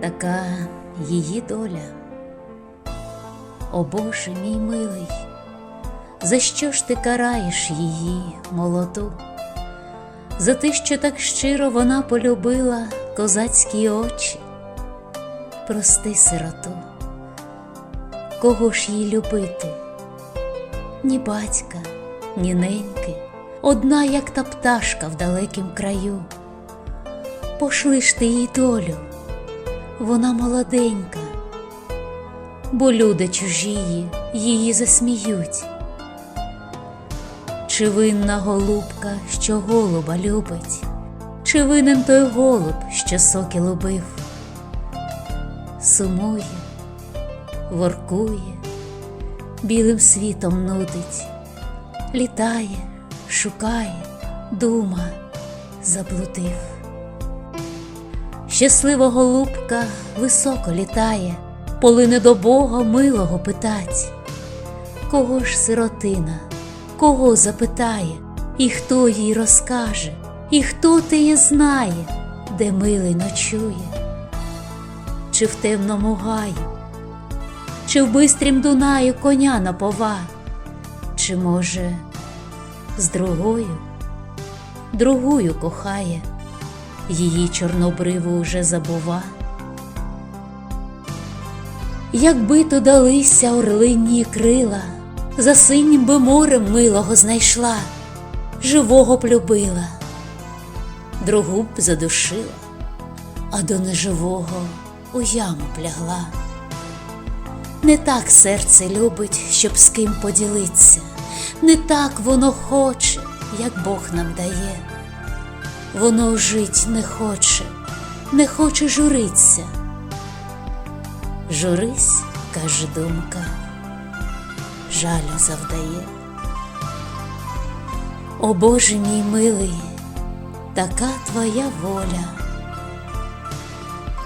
така її доля. О Боже мій милий, за що ж ти караєш її молоду? За те, що так щиро вона полюбила козацькі очі. Прости, сироту, кого ж їй любити? Ні батька, ні неньки, одна, як та пташка в далекім краю. Пошли ж ти їй долю, вона молоденька, бо люди чужії її засміють. Чи винна голубка, що голуба любить, чи винен той голуб, що соки лубив? Сумує, воркує, білим світом нудить, літає, шукає, дума, заблудив. Щаслива голубка високо літає, полине до Бога милого питать. Кого ж сиротина, кого запитає, і хто їй розкаже, і хто теє знає, де милий ночує, чи в темному гаю, чи в бистрім Дунаю коня напова, чи, може, з другою, другою кохає її чорнобриву уже забува. Якби то далися орлинні крила, за синім би морем милого знайшла, живого б любила, другу б задушила, а до неживого у яму б лягла. Не так серце любить, щоб з ким поділиться, не так воно хоче, як Бог нам дає. Воно жить не хоче, не хоче журиться. Журись, каже думка, жалю завдає. О Боже мій милий, така твоя воля,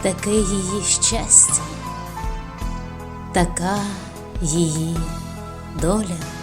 таке її щастя, така її доля.